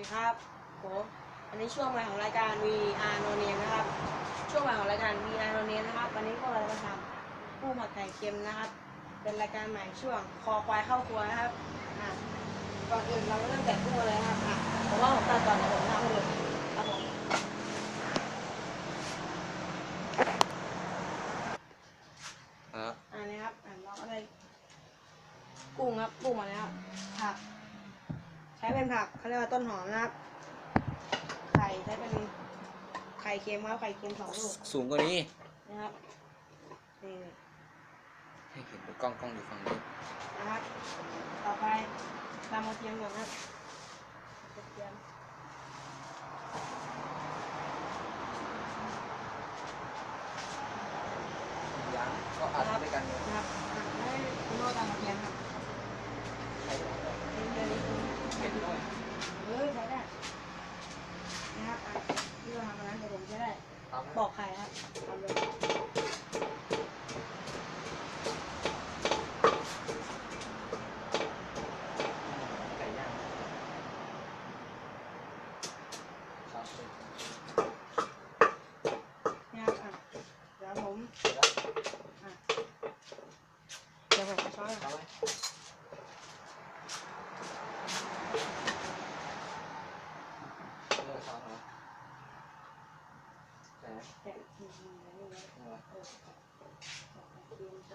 ดีครับผมวันนี้ช่วงใหม่ของรายการ VR No Name นะครับ ช่วงใหม่ของรายการ VR No Name นะครับวันนี้พวกเราจะมาทำผู้หมักไก่เค็มนะครับ เป็นรายการใหม่ช่วงคอควายเข้าครัวนะครับอะก่อนอื่นเราก็เริ่มแกะกุ้งกันเลยนะครับอะผมว่าผมตัดก่อนเดี๋ยวผมทำให้ดูครับผมครับอันนี้ครับอะเราก็ได้กุ้งครับกุ้งมาแล้วผัก ใช้เป็นผักเขาเรียกว่าต้นหอมนะครับ ไข่ใช้เป็นไข่เค็มครับไข่เค็มสองลูกสูงกว่านี้นะครับนี่ให้เห็นเป็นกล้องกล้องอยู่ฝั่งนี้นะครับ ต่อไปตามกระเทียมก่อนนะครับกระเทียม ยังก็อัดด้วยกันเลย นะครับอะให้คุณโน่ตามกระเทียมครับนี่เดี๋ยวนี้คุณ เห็นด้วย เออใช้ได้นะครับอะที่เราทำมานั้นเดี๋ยวผมจะได้ ตาม บอกใครครับทำเลย ไก่ย่างครับ นะครับอะเดี๋ยวผมอะเดี๋ยวผมจะช้อนก่อน เอาไหมเลิกซ้อมแล้วแต่ แกะอืมอืมอืมอืม เอาไว้ เออเตรียมใจ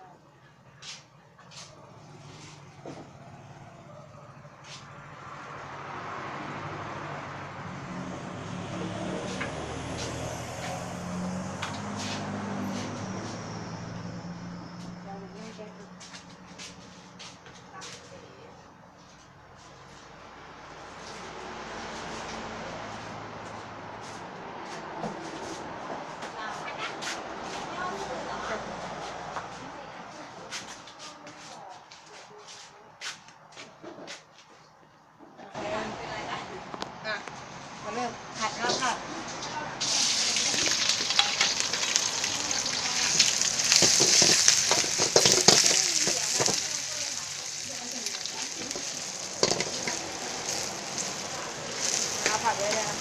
เดี๋ยวผมเริ่มแกะอีกอะ อะมาเริ่มผัดครับผัดเอา ผัดไว้เลยครับ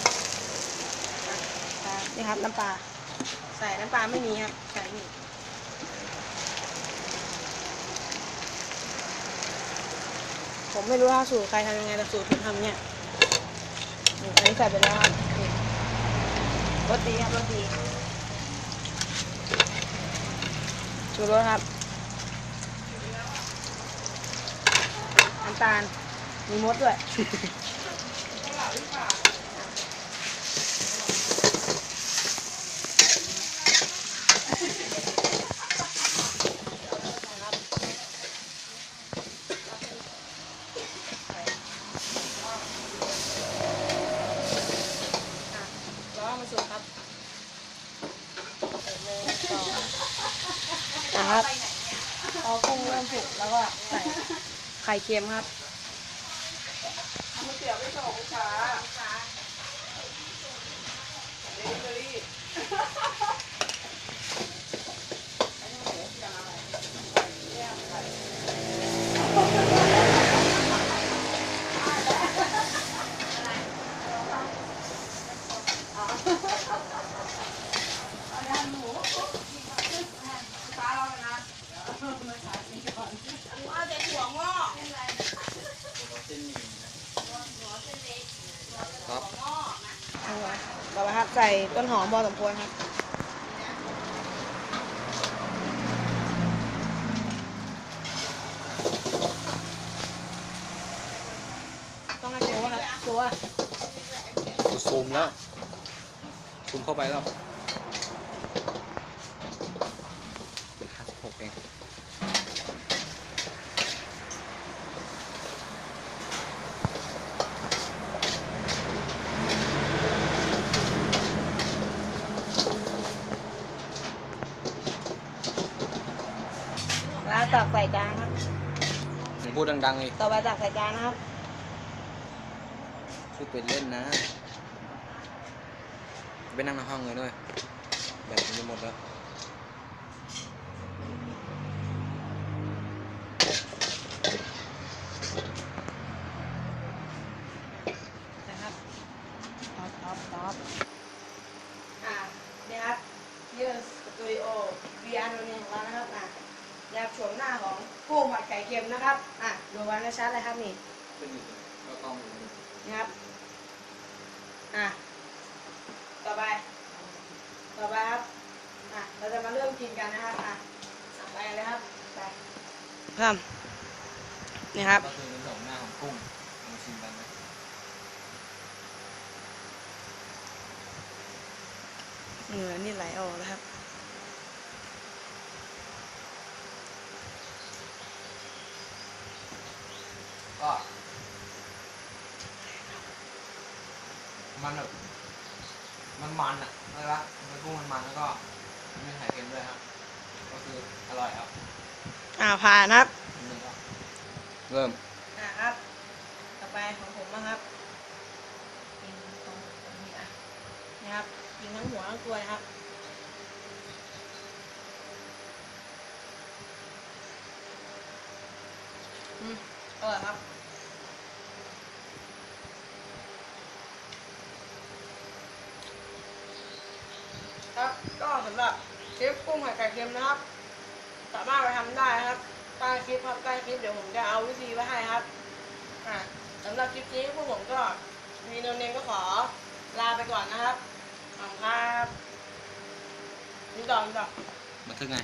อะนี่ครับน้ำปลา ใส่น้ำปลาไม่มีครับ ใส่นี่ผมไม่รู้ว่าสูตรใครทำยังไงแต่สูตรผมทำเนี่ยนี่อันนี้ใส่ไปแล้วครับนี่รสดีครับรสดีชูรสครับ น้ำตาล มีมดด้วย อะล้อมาสุดครับหนึ่งสองนะ ครับ พอกุ้งเริ่มสุกแล้วก็ใส่ไข่เค็มครับเอาแต่ถั่วงอก ครับ ต่อไปครับ ใส่ต้นหอมพอสมควรครับ ต้องให้ตัวครับตัวกูซูมแล้วซูมเข้าไปแล้วห้าสิบหกเอง แล้ว ตักใส่จานครับมึงพูดดังๆเลยต่อไปตักใส่จานนะครับพูดเป็นเล่นนะ ไปนั่งในห้องเลยด้วยแบบมันจะหมดแล้ว นะครับ ชัดๆเลยครับนี่เป็นอยู่ก็ต้องอยู่นะครับอะต่อไป ต่อไปครับอะเราจะมาเริ่มกินกันนะครับอะอะไปกันเลยครับไปครับนี่ครับก็คือเป็นสองหน้าของกุ้งมาชิมกันนะเหงื่อนี่ไหลออกแล้วครับ มันแบบมันมันอะอะไรวะมันกุ้งมันมันแล้วก็มีไข่เค็มด้วยครับ ก็คืออร่อยครับอ่าผ่านครับอันนี้ก็เริ่มอะครับ ต่อไปของผมบ้างครับกินตรงนี้อะนะครับกินทั้งหัวทั้งตัวนะครับอืมอร่อยครับ ครับ ก็สำหรับคลิปกุ้งไข่ไก่เค็มนะครับ สามารถไปทำได้นะครับใต้คลิปครับใต้คลิปเดี๋ยวผมจะเอาวิธีไว้ให้ครับอะสำหรับคลิปนี้พวกผมก็มีโนเนมก็ขอลาไปก่อนนะครับขอบคุณครับนี่ต่อนี่ต่อมาถึงไง